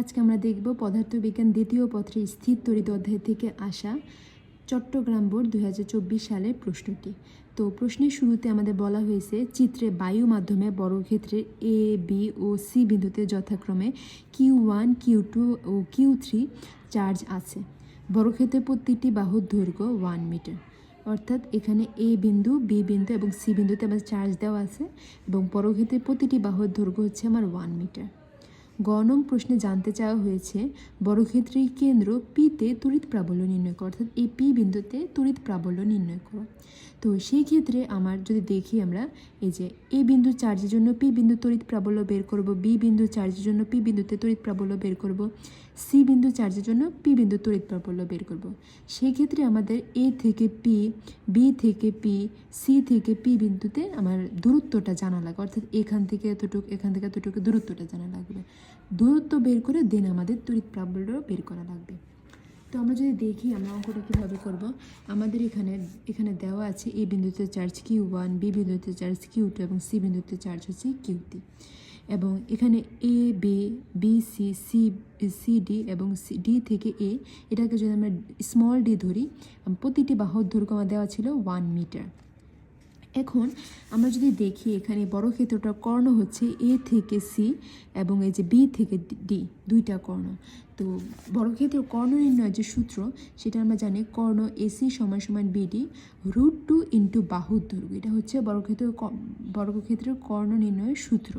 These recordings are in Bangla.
আজকে আমরা দেখব পদার্থবিজ্ঞান দ্বিতীয় পত্রে স্থির তড়িৎ অধ্যায় থেকে আসা চট্টগ্রাম বোর্ড দু হাজার চব্বিশ সালের প্রশ্নটি। তো প্রশ্নের শুরুতে আমাদের বলা হয়েছে, চিত্রে বায়ু মাধ্যমে বর্গক্ষেত্রে এ বি ও সি বিন্দুতে যথাক্রমে কিউ ওয়ান কিউ টু ও কিউ থ্রি চার্জ আছে। বর্গক্ষেত্রের প্রত্যেকটি বাহুর দৈর্ঘ্য ওয়ান মিটার অর্থাৎ এখানে এ বিন্দু বি বিন্দু এবং সি বিন্দুতে আমার চার্জ দেওয়া আছে এবং বর্গক্ষেত্রের প্রতিটি বাহুর দৈর্ঘ্য হচ্ছে আমার ওয়ান মিটার গণং প্রশ্নে জানতে চাওয়া হয়েছে, বর্গক্ষেত্রের কেন্দ্র পিতে তড়িৎ প্রাবল্য নির্ণয় করো, অর্থাৎ এই পি বিন্দুতে তড়িৎ প্রাবল্য নির্ণয় করো। তো সেই ক্ষেত্রে আমার যদি দেখি আমরা, এই যে এ বিন্দু চার্জের জন্য পি বিন্দু তড়িৎ প্রাবল্য বের করব, বি বিন্দু চার্জের জন্য পি বিন্দুতে তড়িৎ প্রাবল্য বের করব, সি বিন্দু চার্জের জন্য পি বিন্দু তড়িৎ প্রাবল্য বের করব। সেই ক্ষেত্রে আমাদের এ থেকে পি, বি থেকে পি, সি থেকে পি বিন্দুতে আমার দূরত্বটা জানা লাগবে, অর্থাৎ এখান থেকে এতটুকু, এখান থেকে এতটুকু দূরত্বটা জানা লাগবে। দূরত্ব বের করে দেন আমাদের তড়িৎ প্রাবল্য বের করা লাগবে। তো আমরা যদি দেখি, আমরা অঙ্কটা কীভাবে করব? আমাদের এখানে এখানে দেওয়া আছে এ বিন্দুতে চার্জ কিউ ওয়ান, বি বিন্দুতে চার্জ কিউ টু এবং সি বিন্দুতে চার্জ হচ্ছে কিউ থ্রি এবং এখানে A, B B, C C C, D এবং সি, ডি থেকে এ, এটাকে যদি আমরা স্মল ডি ধরি, প্রতিটি বাহুর দৈর্ঘ্য দেওয়া ছিল ওয়ান মিটার এখন আমরা যদি দেখি এখানে বড় ক্ষেত্রটার কর্ণ হচ্ছে এ থেকে সি এবং এই যে বি থেকে ডি দুইটা কর্ণ। তো বড় ক্ষেত্র কর্ণ নির্ণয়ের যে সূত্র, সেটা আমরা জানি কর্ণ এসি সমান সমান বিডি রুট টু ইন্টু বাহুর দৈর্ঘ্য এটা হচ্ছে বর্গক্ষেত্র বর্গক্ষেত্রের কর্ণ নির্ণয়ের সূত্র।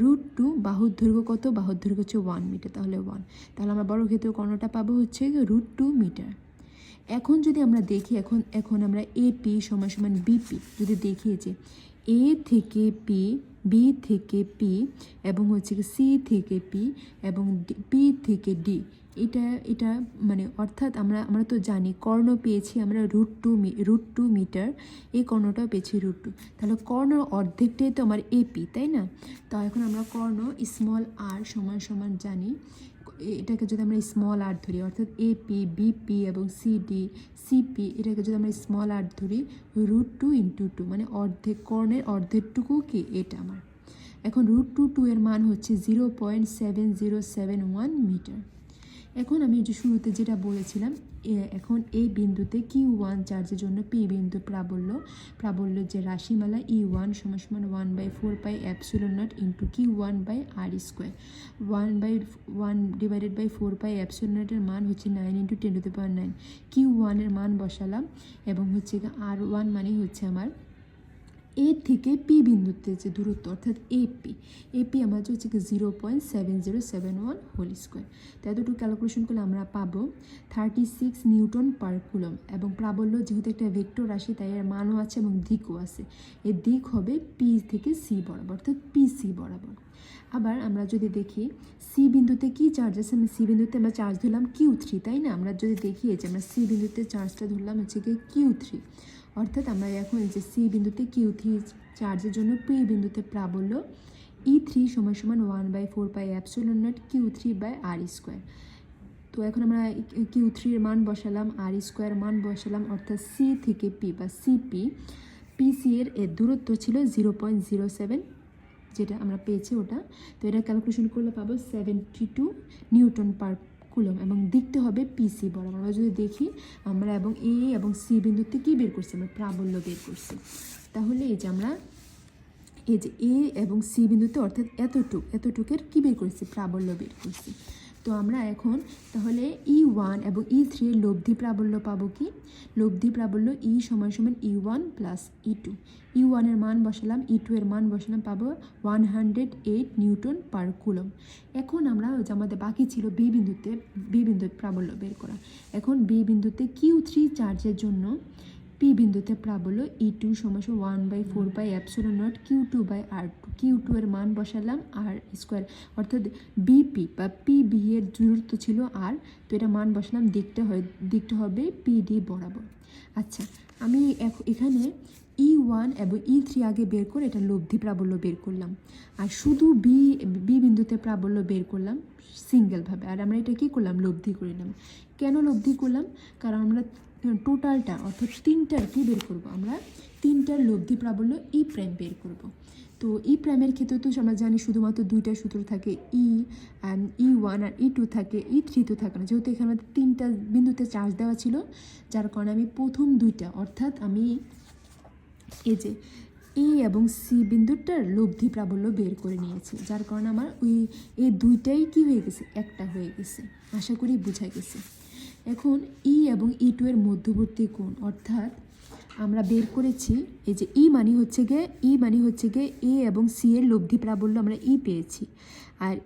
রুট টু বাহুর দৈর্ঘ্য কত? বাহুর দৈর্ঘ্য হচ্ছে ওয়ান মিটার, তাহলে ওয়ান। তাহলে আমরা বর্গক্ষেত্রের কর্ণটা পাবো হচ্ছে রুট টু মিটার। এখন যদি আমরা দেখি, এখন এখন আমরা এপি সমান সমান বিপি যদি দেখি যে এ থেকে পি বি থেকে পি এবং হচ্ছে কি সি থেকে পি এবং পি থেকে ডি এটা এটা মানে অর্থাৎ আমরা আমরা তো জানি কর্ণ পেয়েছি আমরা root two root two metre এই কর্ণটাও পেয়েছি রুট টু তাহলে কর্ণ অর্ধেকটাই তো আমার এপি তাই না? তো এখন আমরা কর্ণ স্মল আর সমান সমান জানি এটাকে যদি আমরা স্মল আর্ট ধরি, অর্থাৎ এপি বিপি এবং সিডি সিপি এটাকে যদি আমরা স্মল আর্ট ধরি রুট টু ইন্টু টু মানে অর্ধেক কর্ণের অর্ধেকটুকু কি? এটা আমার। এখন রুট টু টু এর মান হচ্ছে zero point seven zero seven one metre এখন আমি যে শুরুতে যেটা বলেছিলাম এখন এই বিন্দুতে কিউ ওয়ান চার্জের জন্য পি বিন্দু প্রাবল্য, প্রাবল্যের যে রাশিমালা ই ওয়ান সমান one by four by epsilon naught into q one by r square one by one divided by four by epsilon নটের মান হচ্ছে nine into ten to the power nine q ওয়ানের মান বসালাম, এবং হচ্ছে আর ওয়ান মানেই হচ্ছে আমার এ থেকে পি বিন্দুতে যে দূরত্ব, অর্থাৎ এপি এপি আমার হচ্ছে কি zero point seven zero seven one whole square তো এতটুকু ক্যালকুলেশন করলে আমরা পাবো thirty six newton per coulomb এবং প্রাবল্য যেহেতু একটা ভেক্টর রাশি, তাই এর মানও আছে এবং দিকও আছে। এর দিক হবে পি থেকে সি বরাবর, অর্থাৎ পি সি বরাবর। আবার আমরা যদি দেখি সি বিন্দুতে কি চার্জ আছে? আমি সি বিন্দুতে আমরা চার্জ ধরলাম কিউ থ্রি তাই না? আমরা যদি দেখি যে আমরা সি বিন্দুতে চার্জটা ধরলাম হচ্ছে কি কিউ থ্রি অর্থাৎ আমরা এখন যে সি বিন্দুতে কিউ থ্রি চার্জের জন্য পি বিন্দুতে প্রাবল্য ই থ্রি সমান সমান one by four by epsilon naught q three by r square তো এখন আমরা কিউ থ্রির মান বসালাম আর স্কোয়ার মান বসালাম, অর্থাৎ সি থেকে পি বা সিপি পিসি এর দূরত্ব ছিল জিরো পয়েন্ট জিরো সেভেন যেটা আমরা পেয়েছি ওটা। তো এটা ক্যালকুলেশন করলে পাবো seventy two newton per coulomb এবং দেখতে হবে পিসি বরাবর। আমরা যদি দেখি, আমরা এবং এ এবং সি বিন্দুতে কী বের করছি? আমরা প্রাবল্য বের করছি। তাহলে এই যে আমরা, এই যে এ এবং সি বিন্দুতে অর্থাৎ এতটুক, এতটুকের কী বের করছি? প্রাবল্য বের করছি। তো আমরা এখন তাহলে ই ওয়ান এবং ই থ্রি এর লব্ধি প্রাবল্য পাবো কি? লব্ধি প্রাবল্য ই সমান সমান E one plus E two E ওয়ানের মান বসালাম ই টু এর মান বসালাম, পাবো one hundred eight newton per coulomb এখন আমরা যে আমাদের বাকি ছিল বি বিন্দুতে বি বিন্দুর প্রাবল্য বের করা। এখন বি বিন্দুতে কিউ থ্রি চার্জের জন্য পি বিন্দুতে প্রাবল্য ই টু সমাস one by four by epsilon naught q two by r two q two এর মান বসালাম আর স্কোয়ার অর্থাৎ বিপি বা পি বি এর দূরত্ব ছিল আর তো এটা মান বসালাম দিকটা হয় দিকটা হবে পি ডি বরাবর। আচ্ছা আমি এখানে ই ওয়ান এবং ই থ্রি আগে বের করে এটা লব্ধি প্রাবল্য বের করলাম। আর শুধু বি বি বিন্দুতে প্রাবল্য বের করলাম সিঙ্গেলভাবে আর আমরা এটা কী করলাম? লব্ধি করে নিলাম। কেন লব্ধি করলাম? কারণ আমরা টোটালটা, অর্থাৎ তিনটার কি বের করব? আমরা তিনটার লব্ধি প্রাবল্য ই প্রাইম বের করব। তো ই প্রাইমের ক্ষেত্রে তো আমরা জানি শুধুমাত্র দুইটা সূত্র থাকে, ই ই ওয়ান আর ই টু থাকে, ই থ্রি তো থাকে না। যেহেতু এখানে আমাদের তিনটা বিন্দুতে চার্জ দেওয়া ছিল, যার কারণে আমি প্রথম দুইটা, অর্থাৎ আমি এই যে এ এবং সি বিন্দুটার লব্ধি প্রাবল্য বের করে নিয়েছি, যার কারণে আমার ওই, এই দুইটাই কি হয়ে গেছে? একটা হয়ে গেছে। আশা করি বোঝা গেছে। এখন ই এবং ই টু এর মধ্যবর্তী কোণ, অর্থাৎ আমরা বের করেছি, এই যে ই মানি হচ্ছে গিয়ে, ই মানি হচ্ছে গিয়ে এ এবং সি এর লব্ধি প্রাবল্য আমরা ই পেয়েছি। আর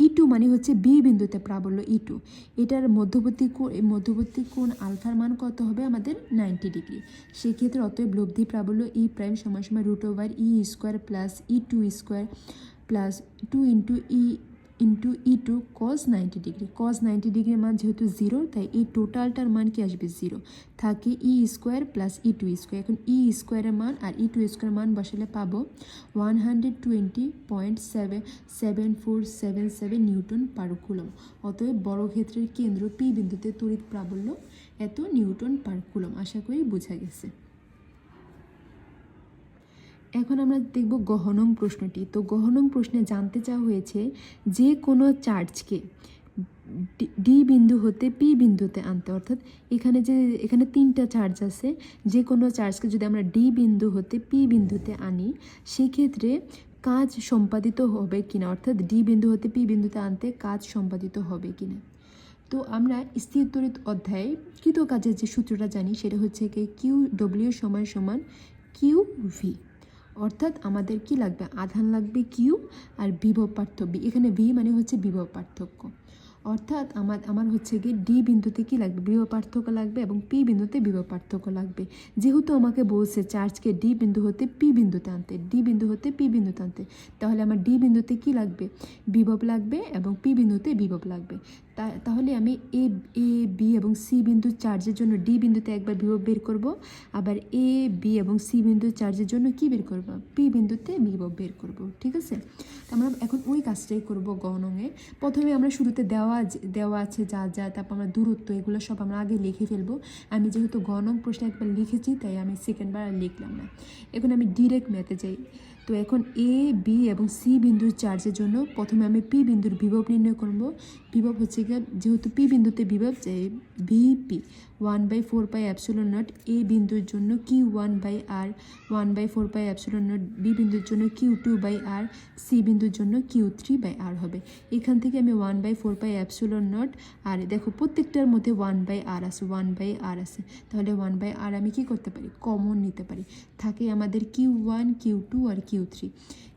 ই টু মানে হচ্ছে বি বিন্দুতে প্রাবল্য ই টু এটার মধ্যবর্তী কোণ মধ্যবর্তী কোণ আলফার মান কত হবে? আমাদের নাইনটি ডিগ্রি। সেক্ষেত্রে অতএব লব্ধি প্রাবল্য ই প্রাইম সময় সময় root over E square plus E two square plus two into E into E two cos ninety degree cos ninety ডিগ্রির মান যেহেতু জিরো তাই এই টোটালটার মান কি আসবে জিরো থাকে E square plus E two square এখন ই স্কোয়ারের মান আর ই টু স্কোয়ারের মান বসালে পাবো one hundred twenty point seven seven four seven seven newton per coulomb অতএব বড় ক্ষেত্রের কেন্দ্র পি বিন্দুতে তড়িৎ প্রাবল্য এত নিউটন পার কুলম আশা করি বোঝা গেছে। এখন আমরা দেখব গহনম প্রশ্নটি। তো গহনম প্রশ্নে জানতে চাওয়া হয়েছে যে কোনো চার্জকে ডি- বিন্দু হতে পি বিন্দুতে আনতে। অর্থাৎ এখানে যে, এখানে তিনটা চার্জ আছে। যে কোনো চার্জকে যদি আমরা ডি বিন্দু হতে পি বিন্দুতে আনি, সেক্ষেত্রে কাজ সম্পাদিত হবে কিনা? অর্থাৎ ডি বিন্দু হতে পি বিন্দুতে আনতে কাজ সম্পাদিত হবে কিনা? তো আমরা স্থির তড়িৎ অধ্যায়ে কৃত কাজের যে সূত্রটা জানি, সেটা হচ্ছে কি, কিউ ডব্লিউ সমান সমান কিউ ভি। অর্থাৎ আমাদের কি লাগবে? আধান লাগবে কিউ আর বিভব পার্থক্য। এখানে ভি মানে হচ্ছে বিভব পার্থক্য। অর্থাৎ আমার আমার হচ্ছে গিয়ে ডি বিন্দুতে কি লাগবে? বিভব পার্থক্য লাগবে এবং পি বিন্দুতে বিভব পার্থক্য লাগবে। যেহেতু আমাকে বলছে চার্জকে ডি বিন্দু হতে পি বিন্দুতে আনতে ডি বিন্দু হতে পি বিন্দুতে আনতে, তাহলে আমার ডি বিন্দুতে কি লাগবে? বিভব লাগবে এবং পি বিন্দুতে বিভব লাগবে। তাহলে আমি এ এ বি এবং সি বিন্দু চার্জের জন্য ডি বিন্দুতে একবার বিভব বের করব। আবার এ বি এবং সি বিন্দু চার্জের জন্য কি বের করব? পি বিন্দুতে বিভব বের করব, ঠিক আছে? আমরা এখন ওই কাজটাই করব গণঙে প্রথমে আমরা শুরুতে দেওয়া দেওয়া আছে যা যা, তারপর আমরা দূরত্ব, এগুলো সব আমরা আগে লিখে ফেলব। আমি যেহেতু গণং প্রশ্ন একবার লিখেছি, তাই আমি সেকেন্ডবার আর লিখলাম না। এখন আমি ডিরেক্ট ম্যাথে যাই। তো এখন এ বি এবং সি বিন্দুর চার্জের জন্য প্রথমে আমি পি বিন্দুর বিভব নির্ণয় করব। বিভব হচ্ছে গিয়ে যেহেতু পি বিন্দুতে বিভব VP one by four pi epsilon naught A বিন্দুর জন্য Q one by R, one by four pi epsilon naught B বিন্দুর জন্য Q two by R, C বিন্দুর জন্য কিউ থ্রি বাই আর হবে। এখান থেকে আমি one by four pi epsilon naught আর দেখো প্রত্যেকটার মধ্যে ওয়ান বাই আর আছে, ওয়ান বাই আর আছে। তাহলে ওয়ান বাই আর আমি কি করতে পারি? কমন নিতে পারি। থাকে আমাদের কিউ ওয়ান কিউ টু আর কিউ থ্রি।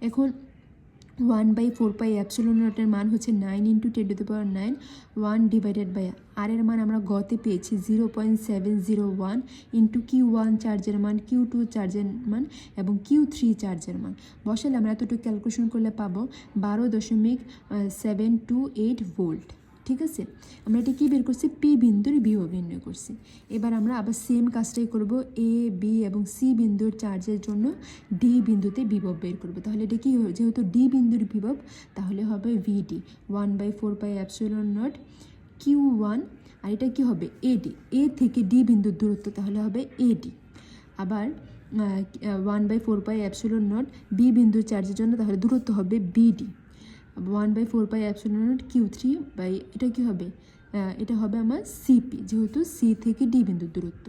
এখন one by four pi epsilon নটের মান হচ্ছে nine into ten to the power nine, one divided by R এর মান আমরা গতে পেয়েছি zero point seven zero one into Q one চার্জের মান, কিউ টু চার্জের মান এবং কিউ থ্রি চার্জের মান। বসালে আমরা এতটুকু ক্যালকুলেশন করলে পাবো বারো দশমিক সেভেন টু এইট ভোল্ট ঠিক আছে? আমরা এটা কী বের করছি? পি বিন্দুর বিভব নির্ণয় করছি। এবার আমরা আবার সেম কাজটাই করব এ বি এবং সি বিন্দুর চার্জের জন্য ডি বিন্দুতে বিভব বের করব। তাহলে এটা কী হবে যেহেতু ডি বিন্দুর বিভব, তাহলে হবে VD one by four by epsilon naught Q one R এটা কী হবে? এডি এ থেকে ডি বিন্দুর দূরত্ব তাহলে হবে এডি আবার one by four by epsilon naught B বিন্দুর চার্জের জন্য তাহলে দূরত্ব হবে BD one by four by epsilon naught Q three by এটা কী হবে? এটা হবে আমার সিপি যেহেতু সি থেকে ডি বিন্দুর দূরত্ব।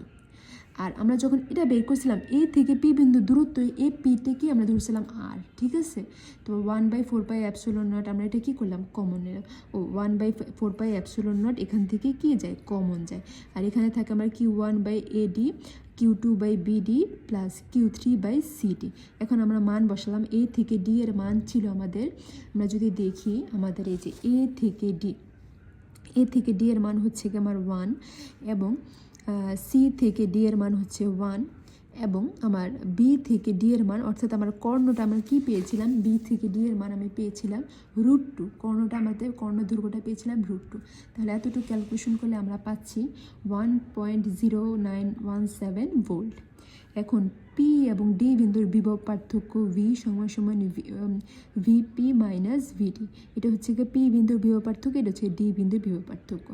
আর আমরা যখন এটা বের করছিলাম, এ থেকে পি বিন্দু দূরত্ব, এ পিটাকে আমরা ধরছিলাম আর, ঠিক আছে? তো one by four by epsilon naught আমরা এটা কী করলাম? কমন নিলাম। ও one by four by epsilon naught এখান থেকে কী যায়? কমন যায়। আর এখানে থাকে আমার Q one by AD Q two by BD plus Q three by CD এখন আমরা মান বসালাম। এ থেকে ডি এর মান ছিল আমাদের। আমরা যদি দেখি আমাদের এই যে এ থেকে ডি এ থেকে ডি এর মান হচ্ছে কি আমার ওয়ান এবং সি থেকে ডি এর মান হচ্ছে ওয়ান এবং আমার বি থেকে ডি এর মান, অর্থাৎ আমার কর্ণটা আমরা কি পেয়েছিলাম? বি থেকে ডি এর মান আমি পেয়েছিলাম রুট টু কর্ণটা আমাদের, কর্ণ দুর্গটা পেয়েছিলাম রুট টু তাহলে এতটুকু ক্যালকুলেশন করলে আমরা পাচ্ছি one point zero nine one seven volt এখন পি এবং ডি বিন্দুর বিভব পার্থক্য ভি সময় সমান ভিপি মাইনাস ভিডি এটা হচ্ছে গিয়ে পি বিন্দুর বিভব পার্থক্য, এটা হচ্ছে ডি বিন্দুর বিভব পার্থক্য।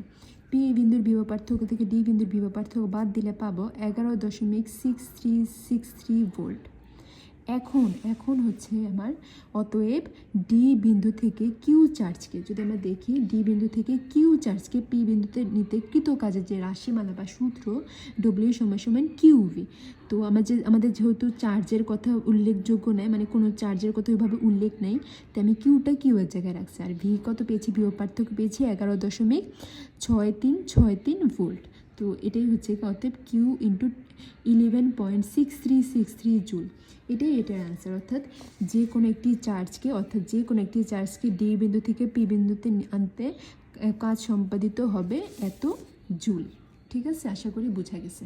পি বিন্দুর বিভব পার্থক্য থেকে ডি বিন্দুর বিভব পার্থক্য বাদ দিলে পাবো এগারো দশমিক six three six three volt এখন এখন হচ্ছে আমার, অতএব ডি বিন্দু থেকে কিউ চার্জকে যদি আমরা দেখি ডি বিন্দু থেকে কিউ চার্জকে পি বিন্দুতে নিতে কৃত কাজের যে রাশিমালা বা সূত্র ডব্লিউ সমান সমান কিউ ভি তো আমার যে, আমাদের যেহেতু চার্জের কথা উল্লেখযোগ্য নয় মানে কোনো চার্জের কথা ওইভাবে উল্লেখ নেই, তাই আমি কিউটা কিউ এর জায়গায় রাখছি। আর ভি কত পেয়েছি? বিয়োগ পার্থক্য পেয়েছি এগারো দশমিক ছয় তিন ছয় তিন ভোল্ট। তো এটাই হচ্ছে অতএব Q into eleven point six three six three joule এটাই এটার অ্যান্সার অর্থাৎ যে কোনো একটি চার্জকে অর্থাৎ যে কোনো একটি চার্জকে ডি বিন্দু থেকে পি বিন্দুতে আনতে কাজ সম্পাদিত হবে এত জুল ঠিক আছে? আশা করি বোঝা গেছে।